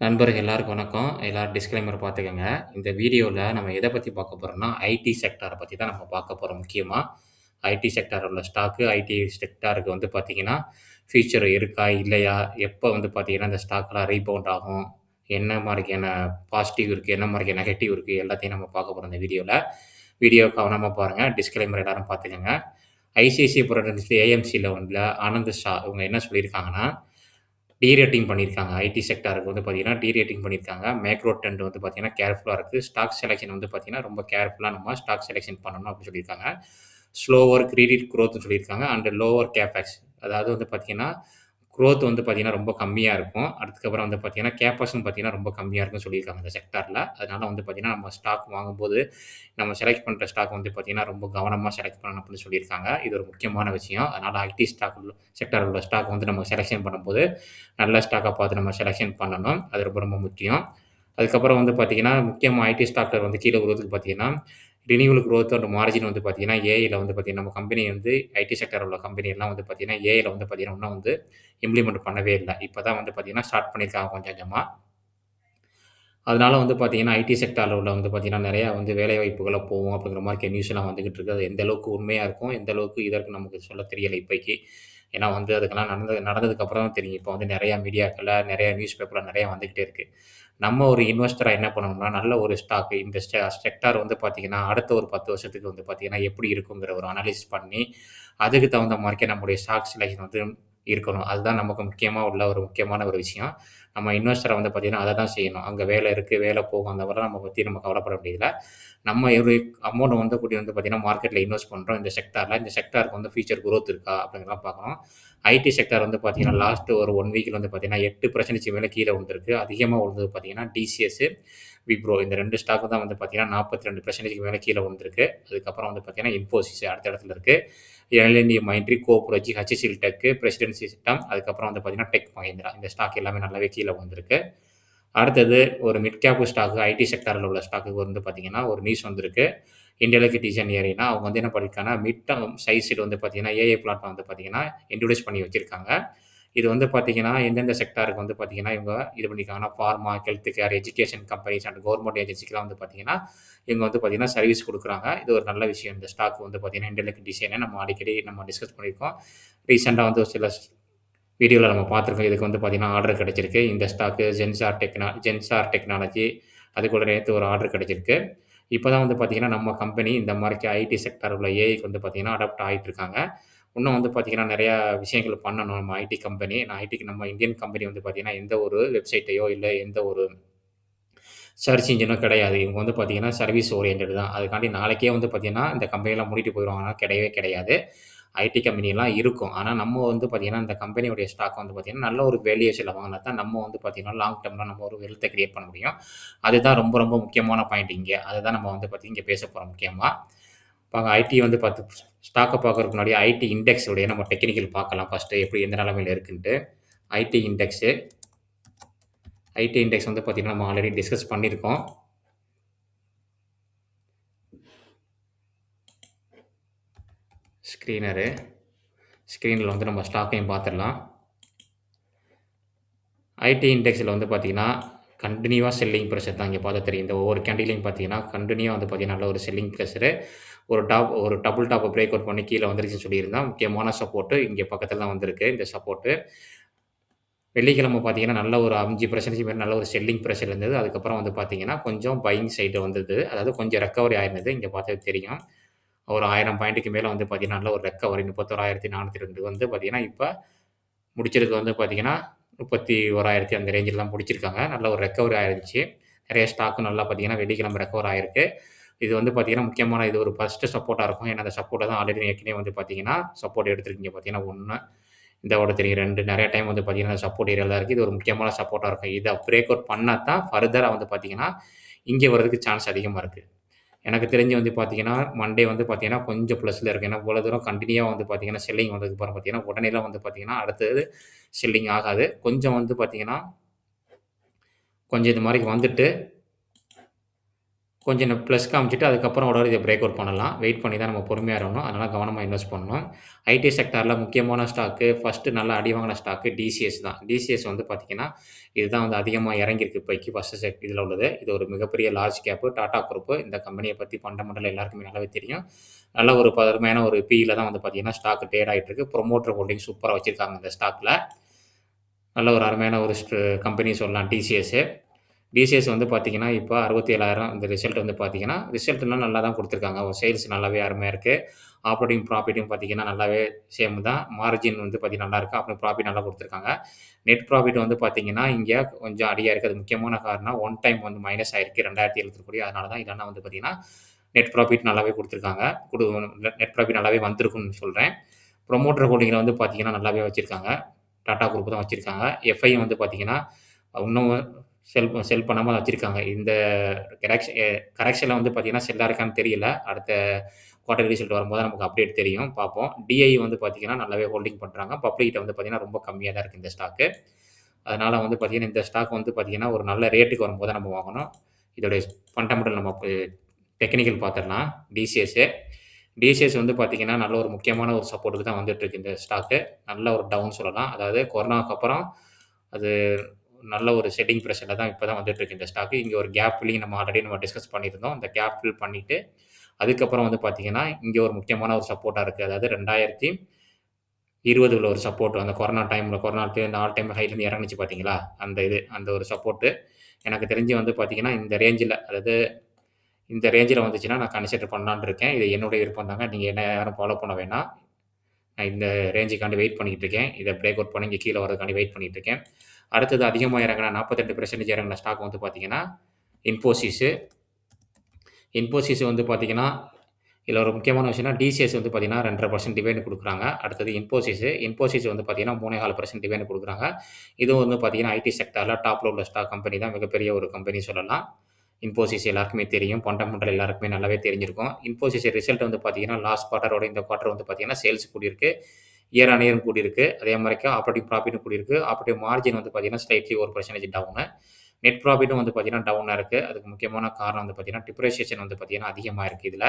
நண்பர்கள் எல்லாருக்கும் வணக்கம். எல்லாரும் டிஸ்க்ளைமர் பார்த்துக்கோங்க இந்த வீடியோவில் நம்ம எதை பற்றி பார்க்க போகிறோம்னா ஐடி செக்டாரை பற்றி தான் நம்ம பார்க்க போகிறோம் முக்கியமாக ஐடி செக்டார் உள்ள ஸ்டாக்கு, ஐடி செக்டாருக்கு வந்து பார்த்தீங்கன்னா, ஃபியூச்சர் இருக்கா? இல்லையா? எப்போ வந்து பார்த்தீங்கன்னா, இந்த ஸ்டாக்கெலாம் ரீபவுண்ட் ஆகும்? என்ன மாதிரியான பாசிட்டிவ் இருக்குது என்ன மாதிரியான நெகட்டிவ் இருக்குது எல்லாத்தையும் நம்ம பார்க்க போகிறோம் இந்த வீடியோவில் வீடியோ கவனமாக பாருங்கள் டிஸ்க்ளைமர் எல்லாரும் பார்த்துக்கோங்க ஐசிஐசிஐ புரொடக்ட்ஸ் ஏஎம்சியில் ஒன்றில் ஆனந்த் ஷா இவங்க என்ன சொல்லியிருக்காங்கன்னா, டீரேட்டிங் பண்ணியிருக்காங்க. ஐடி செக்டாருக்கு வந்து பார்த்திங்கன்னா டீரேட்டிங் பண்ணியிருக்காங்க. மேக்ரோ ட்ரெண்ட் வந்து பார்த்திங்கன்னா கேர்ஃபுல்லாக இருக்குது ஸ்டாக் செலெக்ஷன் வந்து பார்த்தீங்கன்னா, ரொம்ப கேர்ஃபுல்லாக நம்ம ஸ்டாக் செலெக்ஷன் பண்ணணும் அப்படின்னு சொல்லியிருக்காங்க. ஸ்லோவர் கிரெடிட் குரோத்ன்னு சொல்லியிருக்காங்க. அண்ட் லோவர் கேபெக்ஸ் அதாவது வந்து பார்த்தீங்கன்னா, க்ரோத் வந்து பார்த்தீங்கன்னா, ரொம்ப கம்மியாக இருக்கும். அதுக்கப்புறம் வந்து பார்த்தீங்கன்னா, கேபெக்ஸும் பார்த்தீங்கன்னா, ரொம்ப கம்மியாக இருக்கும்னு சொல்லியிருக்காங்க இந்த செக்டாரில் அதனால வந்து பார்த்தீங்கன்னா, நம்ம ஸ்டாக் வாங்கும்போது, நம்ம செலக்ட் பண்ணுற ஸ்டாக் வந்து பார்த்தீங்கன்னா, ரொம்ப கவனமாக செலக்ட் பண்ணணும் அப்படின்னு சொல்லியிருக்காங்க. இது ஒரு முக்கியமான விஷயம். அதனால் ஐடி ஸ்டாக் உள்ள செக்டார் உள்ள ஸ்டாக் வந்து நம்ம செலக்ஷன் பண்ணும்போது, நல்ல ஸ்டாக்காக பார்த்து நம்ம செலக்ஷன் பண்ணணும். அது ரொம்ப ரொம்ப முக்கியம். அதுக்கப்புறம் வந்து பார்த்தீங்கன்னா, முக்கியமாக ஐடி ஸ்டாக்ல வந்து கீழே விழுறதுக்கு பார்த்தீங்கன்னா, ரினியூவல் க்ரோத் அண்ட் மார்ஜின் வந்து பார்த்தீங்கன்னா, ஏஐயில் வந்து பார்த்தீங்கன்னா, நம்ம கம்பெனி வந்து ஐடி செக்டர் உள்ள கம்பெனிலாம் வந்து பார்த்தீங்கன்னா, ஏஐயில் வந்து பார்த்தீங்கன்னா, இன்னும் வந்து இம்ப்ளிமெண்ட் பண்ணவே இல்லை. இப்போ தான் வந்து பார்த்தீங்கன்னா, ஸ்டார்ட் பண்ணியிருக்காங்க கொஞ்சம் கொஞ்சமாக அதனால் வந்து பார்த்தீங்கன்னா, ஐடி செக்டாரில் உள்ள வந்து பார்த்தீங்கன்னா, நிறையா வந்து வேலைவாய்ப்புகளை போவோம் அப்படிங்கிற மாதிரி நியூஸ்லாம் வந்துக்கிட்டு இருக்குது அது எந்த அளவுக்கு உண்மையாக இருக்கும், எந்த அளவுக்கு இதற்கு நமக்கு சொல்ல தெரியலை இப்பைக்கு. ஏன்னா வந்து அதுக்கெல்லாம் நடந்தது நடந்ததுக்கப்புறம் தான் தெரியும். இப்போ வந்து நிறையா மீடியாக்களில் நிறைய நியூஸ் பேப்பரில் நிறையா வந்துக்கிட்டே இருக்கு. நம்ம ஒரு இன்வெஸ்டராக என்ன பண்ணணும்னா, நல்ல ஒரு ஸ்டாக் இந்த ஸ்டெ செக்டார் வந்து பார்த்தீங்கன்னா, அடுத்த ஒரு 10 வருஷத்துக்கு வந்து பார்த்திங்கன்னா எப்படி இருக்குங்கிற ஒரு அனாலிசிஸ் பண்ணி, அதுக்கு தகுந்த மாரிக்கே நம்முடைய ஸ்டாக் செலக்ஷன் வந்து இருக்கணும். அதுதான் நமக்கு முக்கியமாக உள்ள ஒரு முக்கியமான ஒரு விஷயம். நம்ம இன்வெஸ்டரை வந்து பார்த்தீங்கன்னா, அதை தான் செய்யணும். அங்கே வேலை இருக்குது வேலை போகும் அந்த மாரிலாம் நம்ம பற்றி நம்ம கவலைப்பட முடியல நம்ம ஒரு அமௌண்ட் வந்து கூட்டி வந்து பார்த்தீங்கன்னா, மார்க்கெட்டில் இன்வெஸ்ட் பண்ணுறோம் இந்த செக்டாரில் இந்த செக்டாருக்கு வந்து ஃபியூச்சர் குரோத் இருக்கா? அப்படிங்கலாம் பார்க்கணும். ஐடி செக்டார் வந்து பார்த்தீங்கன்னா, லாஸ்ட் ஒரு ஒன் வீக்கில் வந்து பார்த்தீங்கன்னா, 8% மேலே கீழே வந்துருக்கு அதிகமாக விழுந்தது பார்த்தீங்கன்னா, டிசிஎஸ், விப்ரோ இந்த ரெண்டு ஸ்டாக்கு தான் வந்து பார்த்தீங்கன்னா, 42% மேலே கீழே விழுந்திருக்கு. அதுக்கப்புறம் வந்து பார்த்தீங்கன்னா, இன்ஃபோசிஸ் அடுத்த இடத்துல இருக்குது எல்&டி மைண்ட்ரி, கோபுரஜி ஹச்சிசில் டெக்கு பிரசிடென்சி சிஸ்டம் அதுக்கப்புறம் வந்து பார்த்தீங்கன்னா, டெக் மஹிந்திரா இந்த ஸ்டாக் எல்லாமே நல்லாவே கீழே வந்திருக்கு அடுத்தது ஒரு மிட் கேப் ஸ்டாக் ஐடி செக்டரில் உள்ள ஸ்டாக்குக்கு வந்து பார்த்தீங்கன்னா, ஒரு நியூஸ் வந்திருக்கு. இன்டெலெக்ட் டிசைன் ஏரினா அவங்க வந்து என்ன பண்ணியிருக்காங்கன்னா, மிட் சைஸ் சைஸ்ல வந்து பார்த்தீங்கன்னா, ஏஐ பிளாட்ஃபார்ம் வந்து பார்த்தீங்கன்னா, இன்ட்ரடியூஸ் பண்ணி வச்சிருக்காங்க. இது வந்து பார்த்தீங்கன்னா, எந்தெந்த செக்டாருக்கு வந்து பார்த்தீங்கன்னா, இவங்க இது பண்ணியிருக்காங்கன்னா, pharma health care, education companies and government ஏஜென்சிக்கெலாம் வந்து பார்த்தீங்கன்னா, இவங்க வந்து பார்த்தீங்கன்னா, சர்வீஸ் கொடுக்குறாங்க இது ஒரு நல்ல விஷயம். இந்த ஸ்டாக் வந்து பார்த்தீங்கன்னா, இன்டெலெக்ட் டிசைனை நம்ம அடிக்கடி நம்ம டிஸ்கஸ் பண்ணியிருக்கோம். ரீசெண்டாக வந்து ஒரு சில வீடியோவில் நம்ம பார்த்துருக்கோம். இதுக்கு வந்து பார்த்தீங்கன்னா, ஆர்டர் கிடச்சிருக்கு இந்த ஸ்டாக்கு ஜென்சார் டெக்னா ஜென்சார் டெக்னாலஜி அதுக்குள்ள நேற்று ஒரு ஆர்டர் கிடச்சிருக்கு இப்போ தான் வந்து பார்த்தீங்கன்னா, நம்ம கம்பெனி இந்த மாதிரி ஐடி செக்டார் உள்ள ஏஐக்கு வந்து பார்த்தீங்கன்னா, அடாப்ட் ஆகிட்டு இருக்காங்க. இன்னும் வந்து பார்த்தீங்கன்னா, நிறையா விஷயங்கள் பண்ணணும் நம்ம ஐடி கம்பெனி. நான் ஐடிக்கு நம்ம இந்தியன் கம்பெனி வந்து பார்த்தீங்கன்னா, எந்த ஒரு வெப்சைட்டையோ இல்லை எந்த ஒரு சர்ச் இன்ஜினோ கிடையாது. இவங்க வந்து பார்த்தீங்கன்னா, சர்வீஸ் ஓரியன்டட் தான். அதுக்காண்டி நாளைக்கே வந்து பார்த்தீங்கன்னா, இந்த கம்பெனிலாம் மூடிட்டு போயிடுவாங்கன்னா கிடையவே கிடையாது. ஐடி கம்பெனிலாம் இருக்கும். ஆனால் நம்ம வந்து பார்த்தீங்கன்னா, இந்த கம்பெனியுடைய ஸ்டாக் வந்து பார்த்தீங்கன்னா, நல்ல ஒரு வேல்யூஷனில் வாங்கினா தான் நம்ம வந்து பார்த்தீங்கன்னா, லாங் டேர்மில் நம்ம ஒரு வெல்த்தை க்ரியேட் பண்ண முடியும். அதுதான் ரொம்ப ரொம்ப முக்கியமான பாயிண்ட் இங்கே அதுதான் நம்ம வந்து பார்த்தீங்க இங்கே பேச போகிறோம் முக்கியமாக பாங்க ஐடி வந்து பார்த்து ஸ்டாக்கை பார்க்கறதுக்கு முன்னாடி ஐடி இண்டெக்ஸ் உடைய நம்ம டெக்னிக்கல் பார்க்கலாம் ஃபஸ்ட்டு எப்படி எந்த நிலமையில் இருக்குன்ட்டு. ஐடி இண்டெக்ஸு ஐடி இண்டெக்ஸ் வந்து பார்த்திங்கன்னா நம்ம ஆல்ரெடி டிஸ்கஸ் பண்ணியிருக்கோம். ஸ்க்ரீனரு. ஸ்க்ரீனில் வந்து நம்ம ஸ்டாக்கையும் பார்த்துடலாம். ஐடி இண்டெக்ஸில் வந்து பார்த்திங்கன்னா கண்டினியூவாக செல்லிங் ப்ரெஷர் தான் இங்கே பார்த்தா தெரியும். இந்த ஒவ்வொரு கேண்டிலையும் பார்த்தீங்கன்னா, கண்டினியூவாக வந்து பார்த்தீங்கன்னா, நல்ல ஒரு செல்லிங் பிரஷரு. ஒரு டாப் ஒரு டபுள் டாப்பை பிரேக் அவுட் பண்ணி கீழே வந்துருச்சுன்னு சொல்லியிருந்தான் முக்கியமான சப்போர்ட்டு இங்கே பக்கத்தில் தான் வந்திருக்கு இந்த சப்போர்ட்டு. வெள்ளிக்கிழமை பார்த்தீங்கன்னா, நல்ல ஒரு 5% மேலே நல்ல ஒரு செல்லிங் பிரஷர் இருந்தது. அதுக்கப்புறம் வந்து பார்த்தீங்கன்னா, கொஞ்சம் பையிங் சைடு வந்தது. அதாவது கொஞ்சம் ரெக்கவரி ஆயிருந்தது. இங்கே பார்த்தது தெரியும். ஒரு ஆயிரம் பாயிண்ட்டுக்கு மேலே வந்து பார்த்தீங்கன்னா, நல்ல ஒரு ரெக்கவரி 31,402 வந்து பார்த்தீங்கன்னா, இப்போ முடிச்சிருக்கு வந்து பார்த்தீங்கன்னா, 31,000 அந்த ரேஞ்சில தான் முடிச்சிருக்காங்க. நல்ல ஒரு ரெக்கவரி ஆயிருந்துச்சு. நிறைய ஸ்டாக்கும் நல்லா பார்த்தீங்கன்னா, வெள்ளிக்கிழமை ரெக்கவர் ஆயிருக்கு. இது வந்து பார்த்தீங்கன்னா, முக்கியமான இது ஒரு ஃபஸ்ட்டு சப்போர்ட்டாக இருக்கும். ஏன்னா, அந்த சப்போர்ட்டை தான் ஆல்ரெடி ஏற்கனவே வந்து பார்த்தீங்கன்னா, சப்போர்ட் எடுத்திருக்கீங்க பார்த்தீங்கன்னா, ஒன்று இந்த ஓட தெரியும் ரெண்டு நிறைய டைம் வந்து பார்த்தீங்கன்னா, சப்போர்ட் ஏரியால தான் இருக்குது இது ஒரு முக்கியமான சப்போர்ட்டாக இருக்கும். இதை பிரேக் அவுட் பண்ணால் தான் ஃபர்தராக வந்து பார்த்தீங்கன்னா, இங்கே வர்றதுக்கு சான்ஸ் அதிகமாக இருக்குது எனக்கு தெரிஞ்சு வந்து பார்த்தீங்கன்னா, மண்டே வந்து பார்த்தீங்கன்னா, கொஞ்சம் ப்ளஸில் இருக்குது ஏன்னா, இவ்வளோ தூரம் கண்டினியூவாக வந்து பார்த்தீங்கன்னா, செல்லிங் வந்ததுக்கு அப்புறம் பார்த்தீங்கன்னா, உடனேலாம் வந்து பார்த்தீங்கன்னா, அடுத்தது செல்லிங் ஆகாது. கொஞ்சம் வந்து பார்த்தீங்கன்னா கொஞ்சம் இது மாதிரி வந்துட்டு கொஞ்சம் ப்ளஸ் காமிச்சிட்டு அதுக்கப்புறம் உடனே இதை பிரேக் அவுட் பண்ணலாம். வெயிட் பண்ணி தான் நம்ம பொறுமையாக இருக்கணும். அதனால் கவனமாக இன்வெஸ்ட் பண்ணணும். ஐடி செக்டாரில் முக்கியமான ஸ்டாக்கு ஃபஸ்ட்டு நல்லா அடி வாங்கின ஸ்டாக்கு டிசிஎஸ் தான். டிசிஎஸ் வந்து பார்த்திங்கன்னா இதுதான் வந்து அதிகமாக இறங்கியிருக்கு இப்போதைக்கு ஃபஸ்ட்டு செக் இதில் உள்ளது. இது ஒரு மிகப்பெரிய லார்ஜ் கேப்பு டாடா குரூப்பு இந்த கம்பெனியை பற்றி ஃபண்டமெண்டல் எல்லாருக்குமே நல்லாவே தெரியும். நல்ல ஒரு பதர்மையான ஒரு பியில் தான் வந்து பார்த்தீங்கன்னா, ஸ்டாக் ட்ரேட் ஆகிட்டு இருக்கு. ப்ரொமோட்டர் ஹோல்டிங் சூப்பராக வச்சிருக்காங்க இந்த ஸ்டாக்கில் நல்ல ஒரு அருமையான ஒரு கம்பெனி சொல்லலாம் டிசிஎஸ்ஸு டிசிஎஸ் வந்து பார்த்தீங்கன்னா, இப்ப 67,000 இந்த ரிசல்ட் வந்து பார்த்தீங்கன்னா, ரிசல்ட்லாம் நல்லா தான் கொடுத்துருக்காங்க. சேல்ஸ் நல்லாவே அருமையாக இருக்குது ஆப்ரேட்டிங் ப்ராஃபிட்டும் பார்த்தீங்கன்னா, நல்லாவே சேம் தான். மார்ஜின் வந்து பார்த்தீங்கன்னா நல்லா இருக்குது அப்புறம் ப்ராஃபிட் நல்லா கொடுத்துருக்காங்க. நெட் ப்ராஃபிட் வந்து பார்த்தீங்கன்னா, இங்கே கொஞ்சம் அடியாக இருக்குது அது முக்கியமான காரணம் ஒன் டைம் வந்து மைனஸ் ஆயிருக்கு. 2070 கோடி. அதனால தான் இதெல்லாம் வந்து பார்த்தீங்கன்னா, நெட் ப்ராஃபிட் நல்லாவே கொடுத்துருக்காங்க. குடு நெட் ப்ராஃபிட் நல்லாவே வந்திருக்கும்னு சொல்கிறேன் ப்ரொமோட்டர் ஹோல்டிங்கில் வந்து பார்த்தீங்கன்னா, நல்லாவே வச்சுருக்காங்க. டாட்டா குரூப் தான் வச்சுருக்காங்க. எஃப்ஐயும் வந்து பார்த்தீங்கன்னா, இன்னும் செல் செல் பண்ணாமல் வச்சிருக்காங்க. இந்த கரெக்ஷன் கரெக்ஷனில் வந்து பார்த்தீங்கன்னா, செல்லாக இருக்கான்னு தெரியல. அடுத்த குவார்டர் ரிசல்ட் வரும்போது நமக்கு அப்டேட் தெரியும். பார்ப்போம். டிஐ வந்து பார்த்தீங்கன்னா, நல்லாவே ஹோல்டிங் பண்ணுறாங்க பப்ளிக்கிட்ட வந்து பார்த்தீங்கன்னா, ரொம்ப கம்மியாக தான் இருக்குது இந்த ஸ்டாக்கு. அதனால் வந்து பார்த்தீங்கன்னா, இந்த ஸ்டாக் வந்து பார்த்தீங்கன்னா, ஒரு நல்ல ரேட்டுக்கு வரும்போது நம்ம வாங்கணும். இதோடைய ஃபண்டமெண்டல் நம்ம டெக்னிக்கல் பார்த்துடலாம் டிசிஎஸ்ஸு டிசிஎஸ் வந்து பார்த்தீங்கன்னா, நல்ல ஒரு முக்கியமான ஒரு சப்போர்ட்டுக்கு தான் வந்துட்டு இருக்கு இந்த ஸ்டாக்கு. நல்ல ஒரு டவுன் சொல்லலாம். அதாவது கொரோனாவுக்கு அப்புறம் அது நல்ல ஒரு செல்லிங் ப்ரெஷரில் தான் இப்போ தான் வந்துட்டு இருக்கு இந்த ஸ்டாக்கு. இங்கே ஒரு கேப் ஃபில்லிங் நம்ம ஆல்ரெடி நம்ம டிஸ்கஸ் பண்ணியிருந்தோம். அந்த கேப் ஃபில் பண்ணிட்டு, அதுக்கப்புறம் வந்து பார்த்தீங்கன்னா, இங்கே ஒரு முக்கியமான ஒரு சப்போர்ட்டாக இருக்குது அதாவது ரெண்டாயிரத்தி இருபதுல ஒரு சப்போர்ட் அந்த கொரோனா டைமில் கொரோனா இந்த ஆல் டைம் ஹைலேருந்து இருந்து பார்த்தீங்களா? அந்த இது அந்த ஒரு சப்போர்ட்டு. எனக்கு தெரிஞ்சு வந்து பார்த்தீங்கன்னா, இந்த ரேஞ்சில் அதாவது இந்த ரேஞ்சில் வந்துச்சுன்னா, நான் கன்சிடர் பண்ணலான்னு இருக்கேன். இது என்னுடைய விருப்பம் தாங்க. நீங்கள் என்ன யாரும் ஃபாலோ பண்ண வேணாம். நான் இந்த ரேஞ்சுக்காண்டி வெயிட் பண்ணிகிட்டு இருக்கேன். இதை பிரேக் அவுட் பண்ணி இங்கே கீழே வரதுக்காண்டி வெயிட் பண்ணிகிட்டு இருக்கேன். அடுத்தது அதிகமாக இறங்கின நாற்பத்தெட்டு பெர்சன்டேஜ் இறங்கின ஸ்டாக் வந்து பார்த்தீங்கன்னா, இன்ஃபோசிஸ். இன்ஃபோசிஸ் வந்து பார்த்தீங்கன்னா, இதில் ஒரு முக்கியமான விஷயம்னா, டிசிஎஸ் வந்து பார்த்தீங்கன்னா, ரெண்டரை பர்சன்ட் டிவைன் கொடுக்குறாங்க அடுத்தது இன்ஃபோசிஸ். இன்ஃபோசிஸ் வந்து பார்த்தீங்கன்னா, மூணே கால் பர்சன்ட் டிவைன் கொடுக்குறாங்க இதுவும் வந்து பார்த்தீங்கன்னா, ஐடி செக்டரில் டாப்பில் உள்ள ஸ்டாக் கம்பெனி தான். மிகப்பெரிய ஒரு கம்பெனி சொல்லலாம். இன்ஃபோசிஸ் எல்லாருக்குமே தெரியும். பண்டமெண்டல் எல்லாருக்குமே நல்லாவே தெரிஞ்சிருக்கும். இன்ஃபோசிஸ் ரிசல்ட் வந்து பார்த்தீங்கன்னா, லாஸ்ட் குவார்ட்டரோட இந்த குவார்ட்டர் வந்து பார்த்தீங்கன்னா, சேல்ஸ் கூடியிருக்கு. இயர் ஆன் இயரும் கூடியிருக்கு. அதே மாரிக்கு ஆப்ரேட்டிங் ப்ராஃபிட்டும் கூடியிருக்கு. ஆப்பரேட்டிங் மார்ஜின் வந்து பார்த்தீங்கன்னா, ஸ்லைட்லி ஒரு பர்சன்டேஜ் டவுனு. நெட் ப்ராஃபிட்டும் வந்து பார்த்தீங்கன்னா, டவுனாக இருக்குது அதுக்கு முக்கியமான காரணம் வந்து பார்த்தீங்கன்னா, டிப்ரிசியேஷன் வந்து பார்த்தீங்கன்னா, அதிகமாக இருக்குது இதில்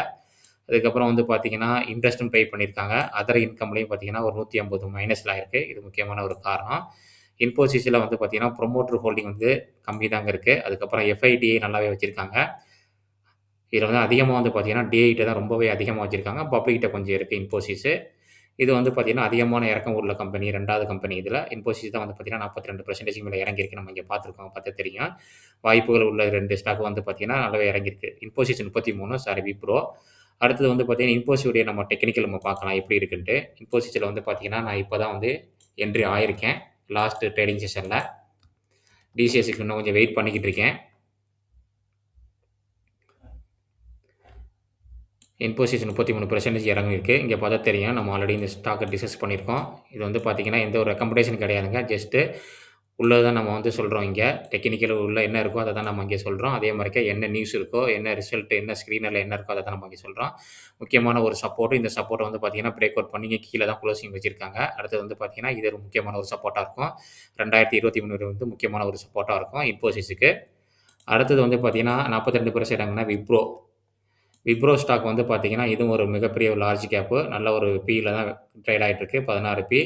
அதுக்கப்புறம் வந்து பார்த்தீங்கன்னா, இன்ட்ரெஸ்ட்டும் பே பண்ணியிருக்காங்க. அதர் இன்கம்லேயும் பார்த்தீங்கன்னா, ஒரு நூற்றி ஐம்பது மைனஸில் இருக்குது இது முக்கியமான ஒரு காரணம். இன்போசிஸில் வந்து பார்த்தீங்கன்னா, ப்ரொமோட்டர் ஹோல்டிங் வந்து கம்மி தாங்க இருக்குது அதுக்கப்புறம் எஃப்ஐடிஐ நல்லாவே வச்சுருக்காங்க இதில் வந்து அதிகமாக வந்து பார்த்திங்கன்னா டிஐட்ட தான் ரொம்பவே அதிகமாக வச்சுருக்காங்க பப்ளிக்கிட்ட கொஞ்சம் இருக்குது இன்ஃபோசிஸ். இது வந்து பார்த்தீங்கன்னா, அதிகமான இறக்கம் உள்ள கம்பெனி ரெண்டாவது கம்பெனி இதில் இன்ஃபோசிஸ் தான் வந்து பார்த்தீங்கன்னா, 42% மேல இறங்கியிருக்கு. நம்ம இங்கே பார்த்துருக்கோம். பார்த்தா தெரியும். வாய்ப்புகள் உள்ள ரெண்டு ஸ்டாக் வந்து பார்த்தீங்கன்னா, நல்லாவே இறங்கியிருக்கு. இன்ஃபோசிஸ் 33 சாரி விப்ரோ. அடுத்தது வந்து பார்த்திங்கன்னா இன்ஃபோசிஸுடைய நம்ம டெக்னிக்கல் நம்ம பார்க்கலாம் எப்படி இருக்குன்ட்டு. இன்போசிஸில் வந்து பார்த்திங்கன்னா நான் இப்போ தான் வந்து என்ட்ரி ஆயிருக்கேன். லாஸ்ட் ட்ரேடிங் செஷனில் டிசிஎஸ்சிக்கு இன்னும் கொஞ்சம் வெயிட் பண்ணிக்கிட்டு இருக்கேன். மூணு 33% இறங்கியிருக்கு. இங்கே பார்த்தா தெரியும். நம்ம ஆல்ரெடி இந்த ஸ்டாக்கை டிஸ்கஸ் பண்ணியிருக்கோம். இது வந்து பார்த்திங்கன்னா எந்த ஒரு ரெக்கமெண்டேஷன் கிடையாதுங்க. ஜஸ்ட்டு உள்ளத தான் நம்ம வந்து சொல்கிறோம் இங்கே டெக்னிக்கல் உள்ள என்ன இருக்கோ அதை தான் நம்ம இங்கே சொல்கிறோம் அதே மாரிக்க என்ன நியூஸ் இருக்கோ, என்ன ரிசல்ட் என்ன ஸ்க்ரீனரில் என்ன இருக்கோ அதை தான் நம்ம இங்கே சொல்கிறோம் முக்கியமான ஒரு சப்போர்ட்டும் இந்த சப்போர்ட்டை வந்து பார்த்தீங்கன்னா, பிரேக் அவுட் பண்ணி கீழே தான் குளோசிங் வச்சிருக்காங்க. அடுத்தது வந்து பார்த்தீங்கன்னா, இது ஒரு முக்கியமான ஒரு சப்போர்ட்டாக இருக்கும். 2023 வந்து முக்கியமான ஒரு சப்போர்ட்டாக இருக்கும் இன்ஃபோசிஸ்க்கு. அடுத்தது வந்து பார்த்தீங்கன்னா, நாற்பத்திரெண்டு பேர் செய்கிறாங்கன்னா விப்ரோ. விப்ரோ ஸ்டாக் வந்து பார்த்தீங்கன்னா, இதுவும் ஒரு மிகப்பெரிய ஒரு லார்ஜ் கேப்பு. நல்ல ஒரு பியில் தான் ட்ரேட் ஆகிட்டு இருக்கு. 16 பி.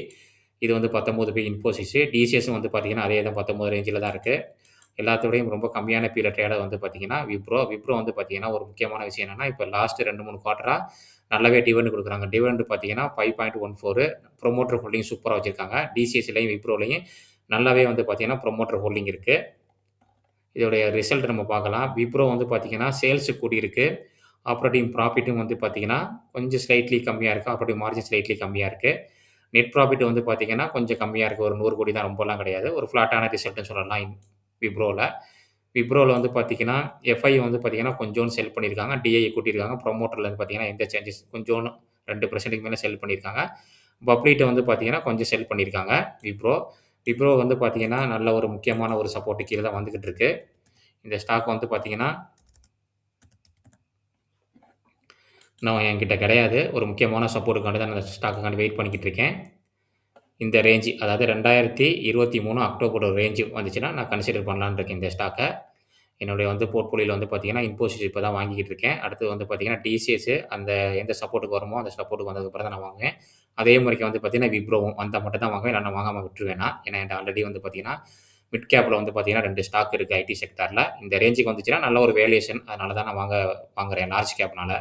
இது வந்து 19 பி இன்ஃபோசிஸ். டிசிஎஸும் வந்து பார்த்தீங்கன்னா, அதே தான் பத்தொம்போது ரேஞ்சில் தான் இருக்குது எல்லாத்தோடையும் ரொம்ப கம்மியான பீரியட் ட்ரேட் வந்து பார்த்தீங்கன்னா, விப்ரோ. விப்ரோ வந்து பார்த்தீங்கன்னா, ஒரு முக்கியமான விஷயம் என்னென்னா இப்போ லாஸ்ட் ரெண்டு மூணு குவார்ட்டராக நல்லாவே டிவிடெண்ட் கொடுக்குறாங்க டிவிடெண்ட் பார்த்தீங்கன்னா, 5.14 ப்ரமோட்டர் ஹோல்டிங் சூப்பராக வச்சிருக்காங்க. டிசிஎஸ்லையும் விப்ரோலையும் நல்லாவே வந்து பார்த்தீங்கன்னா, ப்ரொமோட்டர் ஹோல்டிங் இருக்குது இதோடைய ரிசல்ட் நம்ம பார்க்கலாம். விப்ரோ வந்து பார்த்தீங்கன்னா, கூடி கூடியிருக்கு. ஆப்ரேட்டிங் ப்ராஃபிட்டும் வந்து பார்த்தீங்கன்னா, கொஞ்சம் ஸ்லைட்லி கம்மியாக இருக்குது ஆப்ரேட்டிங் மார்ஜின் ஸ்லைட்லி கம்மியாக இருக்குது நெட் ப்ராஃபிட் வந்து பார்த்தீங்கன்னா, கொஞ்சம் கம்மியாக இருக்குது ஒரு நூறு கோடி தான் ரொம்பலாம் கிடையாது. ஒரு ஃப்ளாட்டான ரிசல்ட்ன்னு சொல்லலாம் விப்ரோவில் விப்ரோவில் வந்து பார்த்தீங்கன்னா, எஃப்ஐ வந்து பார்த்தீங்கன்னா, கொஞ்சோன் செல் பண்ணியிருக்காங்க. டிஐ கூட்டியிருக்காங்க. ப்ரொமோட்டரில் வந்து பார்த்தீங்கன்னா, எந்த சேஞ்சஸ் கொஞ்சோன்னு ரெண்டு பர்சன்ட்டுக்கு மேலே செல் பண்ணியிருக்காங்க. பப்ளிகிட்ட வந்து பார்த்தீங்கன்னா, கொஞ்சம் செல் பண்ணியிருக்காங்க விப்ரோ. விப்ரோ வந்து பார்த்தீங்கன்னா, நல்ல ஒரு முக்கியமான ஒரு சப்போர்ட்டு கீழே தான் வந்துக்கிட்டு இருக்குது இந்த ஸ்டாக் வந்து பார்த்தீங்கன்னா இன்னும் என்கிட்ட கிடையாது. ஒரு முக்கியமான சப்போர்ட்டுக்காண்டி தான் நான் ஸ்டாக்குக்காண்டி வெயிட் பண்ணிக்கிட்டு இருக்கேன். இந்த ரேஞ்சு அதாவது 2023 அக்டோபர் ரேஞ்சு வந்துச்சுன்னா, நான் கன்சிடர் பண்ணலான்னு இருக்கேன் இந்த ஸ்டாக்கை என்னுடைய வந்து போர்ட்ஃபோலியோல வந்து பார்த்தீங்கன்னா, இன்போசிஸ் இப்போ தான் வாங்கிக்கிட்டு இருக்கேன். அடுத்து வந்து பார்த்திங்கன்னா டிசிஎஸ் அந்த எந்த சப்போர்ட்டுக்கு வருமோ, அந்த சப்போர்ட்டுக்கு வந்ததுக்கப்புறம் தான் நான் வாங்குவேன். அதே முறைக்கு வந்து பார்த்தீங்கன்னா, விப்ரோவும் வந்தால் மட்டும் தான் வாங்குவேன். நான் வாங்காமல் விட்டுருவேன் ஏன்னா என்ட்ட ஆல்ரெடி வந்து பார்த்தீங்கன்னா, மிட் கேப்பில் வந்து பார்த்தீங்கன்னா ரெண்டு ஸ்டாக் இருக்குது ஐடி செக்டாரில் இந்த ரேஞ்சுக்கு வந்துச்சுன்னா நல்ல ஒரு வேல்யூவேஷன். அதனால தான் நான் வாங்க வாங்குறேன் லார்ஜ் கேப்னால.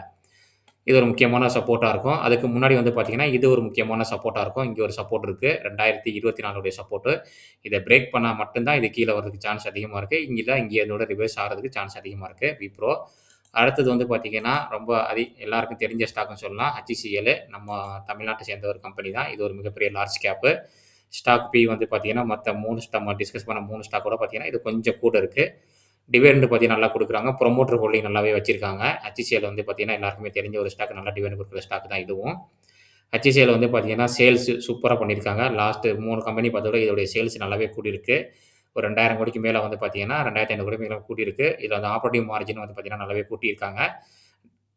இது ஒரு முக்கியமான சப்போர்ட்டாக இருக்கும். அதுக்கு முன்னாடி வந்து பார்த்தீங்கன்னா, இது ஒரு முக்கியமான சப்போர்ட்டாக இருக்கும். இங்கே ஒரு சப்போர்ட் இருக்குது ரெண்டாயிரத்தி இருபத்தி நாலுடைய சப்போர்ட்டு. இதை பிரேக் பண்ணால் மட்டும்தான் இது கீழே வரதுக்கு சான்ஸ் அதிகமாக இருக்குது இங்கே தான் இங்கே இதோட ரிவர்ஸ் ஆகிறதுக்கு சான்ஸ் அதிகமாக இருக்குது விப்ரோ. அடுத்தது வந்து பார்த்தீங்கன்னா, ரொம்ப அதி எல்லாருக்கும் தெரிஞ்ச ஸ்டாக்னு சொல்லலாம். ஹச்சிசிஎல் நம்ம தமிழ்நாட்டை சேர்ந்த ஒரு கம்பெனி தான். இது ஒரு மிகப்பெரிய லார்ஜ் கேப்பு. ஸ்டாக் பி வந்து பார்த்தீங்கன்னா, மற்ற மூணு ஸ்டாக் டிஸ்கஸ் பண்ண மூணு ஸ்டாக்கோட பார்த்தீங்கன்னா, இது கொஞ்சம் கூட இருக்குது டிவிடெண்ட் பார்த்தீங்கன்னா நல்லா கொடுக்குறாங்க ப்ரொமோட்டர் ஹோல்டிங் நல்லாவே வச்சிருக்காங்க. ஹச்சிசிஎல் வந்து பார்த்தீங்கன்னா, எல்லாருக்குமே தெரிஞ்ச ஒரு ஸ்டாக். நல்லா டிவிடெண்ட் கொடுக்குற ஸ்டாக் தான் இதுவும். ஹச்சிசிஎல் வந்து பார்த்தீங்கன்னா, சேல்ஸ் சூப்பராக பண்ணியிருக்காங்க. லாஸ்ட் மூணு கம்பெனி பார்த்தோட இதோடைய சேல்ஸ் நல்லாவே கூடியிருக்கு. ஒரு 2000 கோடிக்கு மேலே வந்து பார்த்தீங்கன்னா, ரெண்டாயிரத்தி ஐநூறு கோடி மேலே கூட்டியிருக்கு இதில் வந்து ஆப்ரேட்டிவ் மார்ஜின் வந்து பார்த்தீங்கன்னா, நல்லாவே கூட்டியிருக்காங்க.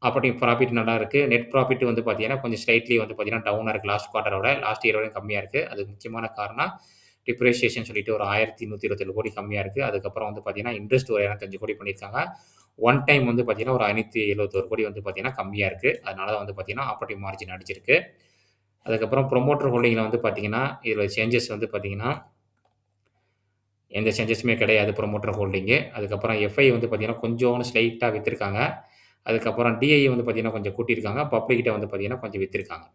ஆப்பரேட்டிங் ப்ராஃபிட் நல்லா இருக்குது நெட் ப்ராஃபிட் வந்து பார்த்தீங்கன்னா, கொஞ்சம் ஸ்லைட்லி வந்து பார்த்தீங்கன்னா, டவுனாக இருக்குது லாஸ்ட் குவார்டரோட லாஸ்ட் இயர கம்மியாக இருக்குது அது முக்கியமான காரணம் டிப்ரிசியேஷன் சொல்லிட்டு ஒரு 1127 கோடி கம்மியாக இருக்குது அதுக்கப்புறம் வந்து பார்த்தீங்கன்னா, இன்ட்ரெஸ்ட் ஒரு 205 கோடி பண்ணியிருக்காங்க. ஒன் டைம் வந்து பார்த்தீங்கன்னா, ஒரு 571 கோடி வந்து பார்த்தீங்கன்னா, கம்மியாக இருக்குது அதனால தான் வந்து பார்த்தீங்கன்னா, ஆப்பரேட்டிவ் மார்ஜின் அடிச்சிருக்கு. அதுக்கப்புறம் ப்ரொமோட்டர் ஹோல்டிங்கில் வந்து பார்த்தீங்கன்னா, இதில் சேஞ்சஸ் வந்து பார்த்தீங்கன்னா எந்த சேஞ்சஸுமே கிடையாது ப்ரொமோட்டர் ஹோல்டிங்கு. அதுக்கப்புறம் எஃப்ஐ வந்து பார்த்தீங்கன்னா, கொஞ்சம் ஸ்லைட்டாக விற்றுருக்காங்க அதுக்கப்புறம் டிஐ வந்து பார்த்தீங்கன்னா, கொஞ்சம் கூட்டியிருக்காங்க. பப்ளிக்கிட்ட வந்து பார்த்தீங்கன்னா, கொஞ்சம் விற்றுருக்காங்க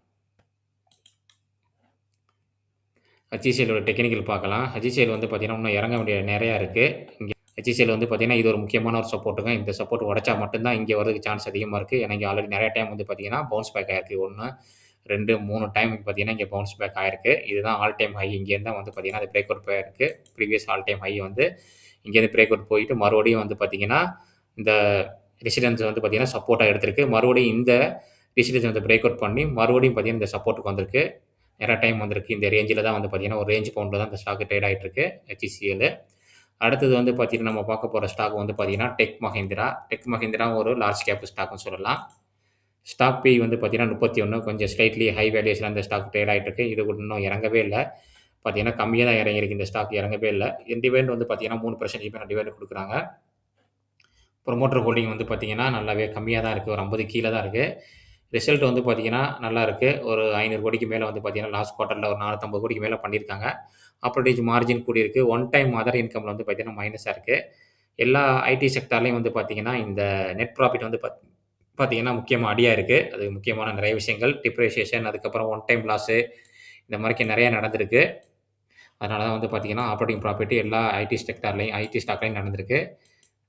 ஹச்சிசிஎலோட டெக்னிக்கல் பார்க்கலாம். ஹச்சிசிஎல் வந்து பார்த்தீங்கன்னா, இன்னும் இறங்க வேண்டிய நிறையா இருக்குது இங்கே HCL வந்து பார்த்தீங்கன்னா, இது ஒரு முக்கியமான ஒரு சப்போர்ட்டுங்க. இந்த சப்போர்ட் உடைச்சா மட்டும்தான் இங்கே வரதுக்கு சான்ஸ் அதிகமாக இருக்குது ஏன்னா, ஆல்ரெடி நிறைய டைம் வந்து பார்த்தீங்கன்னா, பவுன்ஸ் பேக் ஆயிருக்கு. 1, 2, 3 டைம் பார்த்தீங்கன்னா, இங்கே பவுன்ஸ் பேக் ஆயிருக்கு. இதுதான் ஆல் டைம் ஹை. இங்கேருந்து தான் வந்து பார்த்தீங்கன்னா, அது பிரேக் அவுட் போயிருக்கு. ப்ரீவியஸ் ஆல் டைம் ஹை வந்து இங்கேருந்து பிரேக் அவுட் போயிட்டு மறுபடியும் வந்து பார்த்தீங்கன்னா, இந்த ரெசிடென்ஸ் வந்து பார்த்தீங்கன்னா, சப்போர்ட்டாக எடுத்திருக்கு. மறுபடியும் இந்த ரெசிடென்ஸ் வந்து பிரேக் அவுட் பண்ணி மறுபடியும் பார்த்தீங்கன்னா, இந்த சப்போர்ட்டுக்கு வந்திருக்கு. நெறைய டைம் வந்திருக்கு. இந்த ரேஞ்சில் தான் வந்து பார்த்தீங்கன்னா, ஒரு ரேஞ்ச் பவுண்டில் தான் இந்த ஸ்டாக் ட்ரேட் ஆயிட்டு இருக்கு. அடுத்தது வந்து பார்த்தீங்கன்னா, நம்ம பார்க்க போகிற ஸ்டாக் வந்து பார்த்தீங்கன்னா, டெக் மஹிந்திரா. டெக் மஹிந்திரா ஒரு லார்ஜ் கேப் ஸ்டாக்னு சொல்லலாம். ஸ்டாக் பி வந்து பார்த்தீங்கன்னா, 31 கொஞ்சம் ஸ்லைட்லி ஹை வேல்யூஸில் அந்த ஸ்டாக் ட்ரேட் ஆயிட்டு இருக்கு. இது இன்னும் இறங்கவே இல்லை பார்த்தீங்கன்னா, கம்மியாக தான் இறங்கியிருக்கு இந்த ஸ்டாக் இறங்கவே இல்லை டிவிடெண்ட் வந்து பார்த்தீங்கன்னா, 3% மேல டிவிடெண்ட் கொடுக்குறாங்க ப்ரொமோட்டர் ஹோல்டிங் வந்து பார்த்தீங்கன்னா, நல்லாவே கம்மியாக தான் இருக்குது ஒரு ஐம்பது கீழே தான் இருக்குது ரிசல்ட் வந்து பார்த்தீங்கன்னா, நல்லா இருக்குது ஒரு ஐநூறு கோடிக்கு மேலே வந்து பார்த்தீங்கன்னா, லாஸ்ட் குவார்ட்டரில் ஒரு 450 கோடிக்கு மேலே பண்ணியிருக்காங்க. ஆப்ரேட்டேஜ் மார்ஜின் கூடியிருக்கு. ஒன் டைம் அதர் இன்கம்ல வந்து பார்த்தீங்கன்னா, மைனஸாக இருக்குது எல்லா ஐடி செக்டார்லேயும் வந்து பார்த்தீங்கன்னா, இந்த நெட் ப்ராஃபிட் வந்து பத் பார்த்தீங்கன்னா, முக்கியமாக அடியாக இருக்குது அது முக்கியமான நிறைய விஷயங்கள். டிப்ரிசியேஷன் அதுக்கப்புறம் ஒன் டைம் லாஸு இந்த மாதிரிக்கு நிறையா நடந்திருக்கு. அதனால தான் வந்து பார்த்தீங்கன்னா, ஆப்ரேட்டிங் ப்ராஃபிட் எல்லா ஐடி செக்டார்லேயும் ஐடி ஸ்டாக்லேயும் நடந்திருக்கு.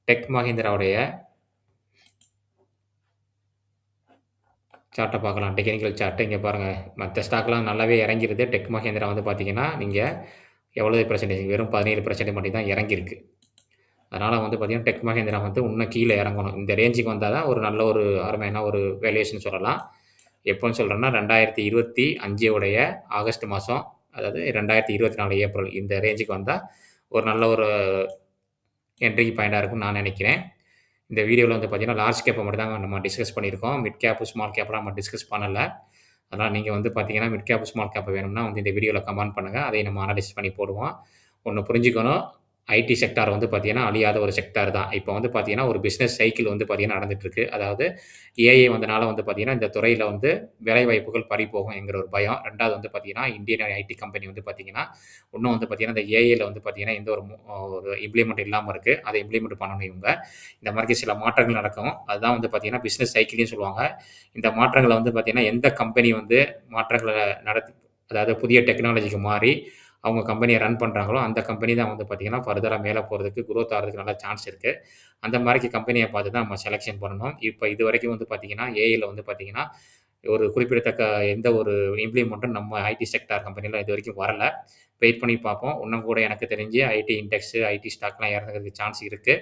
டெக் மஹிந்திராவுடைய சார்ட்டை பார்க்கலாம். டெக்னிக்கல் சார்ட்டு இங்கே பாருங்கள் மற்ற ஸ்டாக்லாம் நல்லாவே இறங்கிருது. டெக் மஹேந்திரா வந்து பார்த்தீங்கன்னா, நீங்கள் எவ்வளோ பெர்சன்டேஜ் வெறும் 17% மட்டும் தான் இறங்கியிருக்கு. அதனால் வந்து பார்த்தீங்கன்னா, டெக் மஹேந்திரா வந்து இன்னும் கீழே இறங்கணும். இந்த ரேஞ்சுக்கு வந்தால் தான் ஒரு நல்ல ஒரு அருமையான ஒரு வேல்யூஷன் சொல்லலாம். எப்போன்னு சொல்றேன்னா, 2025 உடைய ஆகஸ்ட் மாதம் அதாவது 2024 ஏப்ரல் இந்த ரேஞ்சுக்கு வந்தால் ஒரு நல்ல ஒரு என்ட்ரி பாயிண்டாக இருக்கும்னு நான் நினைக்கிறேன் இந்த வீடியோவில் வந்து பார்த்தீங்கன்னா, லார்ஜ் கேப்பை மட்டும் தான் நம்ம டிஸ்கஸ் பண்ணியிருக்கோம். மிட் கேப்பு ஸ்மால் கேப்லாம் நம்ம டிஸ்கஸ் பண்ணலை அதனால் நீங்கள் வந்து பார்த்தீங்கன்னா, மிட் கேப், ஸ்மால் கேப் வேணும்னா வந்து இந்த வீடியோவில் கமெண்ட் பண்ணுங்கள் அதை நம்ம அனலைஸ் பண்ணி போடுவோம். ஒன்று புரிஞ்சுக்கணும். ஐடி செக்டார் வந்து பார்த்தீங்கன்னா, அழியாத ஒரு செக்டார் தான். இப்போ வந்து பார்த்தீங்கன்னா, ஒரு பிஸ்னஸ் சைக்கிள் வந்து பார்த்தீங்கன்னா, நடந்துட்டு இருக்கு. அதாவது ஏஐ வந்தனால வந்து பார்த்தீங்கன்னா, இந்த துறையில் வந்து வேலைவாய்ப்புகள் பறிபோகும் என்கிற ஒரு பயம். ரெண்டாவது வந்து பார்த்தீங்கன்னா, இந்தியன் ஐடி கம்பெனி வந்து பார்த்தீங்கன்னா, இன்னும் வந்து பார்த்தீங்கன்னா, இந்த ஏஐயில் வந்து பார்த்தீங்கன்னா, எந்த ஒரு ஒரு இம்ப்ளிமெண்ட் இல்லாமல் இருக்கு. அதை இம்ப்ளிமெண்ட் பண்ணணும் இவங்க. இந்த மாதிரி சில மாற்றங்கள் நடக்கும். அதுதான் வந்து பார்த்தீங்கன்னா, பிஸ்னஸ் சைக்கிள்னு சொல்லுவாங்க. இந்த மாற்றங்களை வந்து பார்த்தீங்கன்னா, எந்த கம்பெனி வந்து மாற்றங்களை நடத்தி அதாவது புதிய டெக்னாலஜிக்கு மாறி அவங்க கம்பெனியை ரன் பண்ணுறாங்களோ அந்த கம்பெனி தான் வந்து பார்த்திங்கன்னா ஃபர்தராக மேலே போகிறதுக்கு குரோத் ஆகிறதுக்கு நல்ல சான்ஸ் இருக்குது அந்த மாதிரிக்கு கம்பெனியை பார்த்து தான் நம்ம செலெக்ஷன் பண்ணணும். இப்போ இது வரைக்கும் வந்து பார்த்தீங்கன்னா, ஏஐயில் வந்து பார்த்திங்கன்னா ஒரு குறிப்பிடத்தக்க எந்த ஒரு இம்ப்ளிமெண்ட்டும் நம்ம ஐடி செக்டார் கம்பெனியில் இது வரைக்கும் வரல. வெயிட் பண்ணி பார்ப்போம். இன்னும் கூட எனக்கு தெரிஞ்சு ஐடி இண்டெக்ஸு ஐடி ஸ்டாக்லாம் இறங்குறதுக்கு சான்ஸ் இருக்குது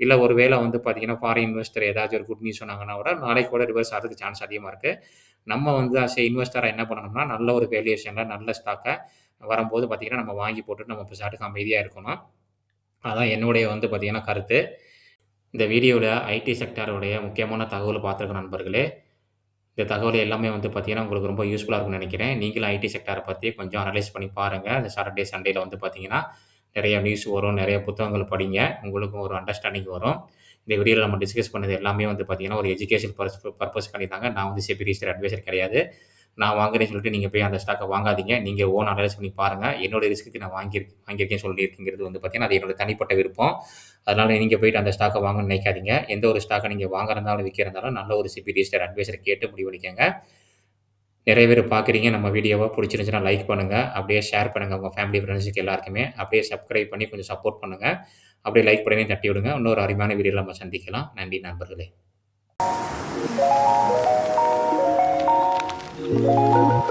இல்லை ஒரு வேளை வந்து பார்த்தீங்கன்னா, ஃபாரின் இன்வெஸ்டர் ஏதாச்சும் ஒரு குட் நியூஸ் சொன்னாங்கன்னா கூட, நாளைக்கு கூட ரிவர்ஸ் ஆகிறதுக்கு சான்ஸ் அதிகமாக இருக்குது நம்ம வந்து ஆஸ் இன்வெஸ்டராக என்ன பண்ணணும்னா, நல்ல ஒரு வேல்யூஷனில் நல்ல ஸ்டாக்கை வரும்போது பார்த்தீங்கன்னா, நம்ம வாங்கி போட்டுட்டு நம்ம பெசாட்டுக்கு அமைதியாக இருக்கணும். அதான் என்னுடைய வந்து பார்த்தீங்கன்னா கருத்து. இந்த வீடியோவில் ஐடி செக்டாருடைய முக்கியமான தகவல் பார்த்துருக்க நண்பர்களே. இந்த தகவல் எல்லாமே வந்து பார்த்திங்கன்னா உங்களுக்கு ரொம்ப யூஸ்ஃபுல்லாக இருக்கும்னு நினைக்கிறேன் நீங்களும் ஐடி செக்டாரை பற்றி கொஞ்சம் அனலைஸ் பண்ணி பாருங்கள் இந்த சாட்டர்டே, சண்டேல வந்து பார்த்தீங்கன்னா, நிறைய நியூஸ் வரும், நிறைய புத்தகங்கள் படிங்க. உங்களுக்கும் ஒரு அண்டர்ஸ்டாண்டிங் வரும். இந்த வீடியோவில் நம்ம டிஸ்கஸ் பண்ணது எல்லாமே வந்து பார்த்திங்கன்னா ஒரு எஜுகேஷன் பர்ஸ் பர்பஸ் தாங்க. நான் வந்து செபி ரிஜிஸ்டர்ட் அட்வைசர் கிடையாது. நான் வாங்குறேன்னு சொல்லிட்டு நீங்கள் போய் அந்த ஸ்டாக்கை வாங்காதீங்க. நீங்கள் ஓன் அனலைஸ் பண்ணி பாருங்கள் என்னோட ரிஸ்க்கு நான் வாங்கியிருக்கேன் வாங்கியிருக்கேன்னு சொல்லியிருக்கேங்கிறது வந்து பார்த்தீங்கன்னா, அது என்னோட தனிப்பட்ட விருப்பம். அதனால் நீங்கள் போயிட்டு அந்த ஸ்டாக்கை வாங்கணும்னு நினைக்காதீங்க. எந்த ஒரு ஸ்டாக்கை நீங்கள் வாங்குறதாலும், விற்கிறதாலும் நல்ல ஒரு சிபி ரிஜிஸ்டர் அட்வைஸரை கேட்டு முடிவு நிறைய பேர் பார்க்குறீங்க நம்ம வீடியோவை பிடிச்சிருந்துச்சுன்னா லைக் பண்ணுங்கள் அப்படியே ஷேர் பண்ணுங்கள் உங்கள் ஃபேமிலி, ஃப்ரெண்ட்ஸுக்கு எல்லாருக்குமே. அப்படியே சப்ஸ்கிரைப் பண்ணி கொஞ்சம் சப்போர்ட் பண்ணுங்கள் அப்படியே லைக் பண்ணி தட்டி விடுங்க. இன்னொரு அருமையான வீடியோவில் நம்ம சந்திக்கலாம். நன்றி நண்பர்களே. Thank you.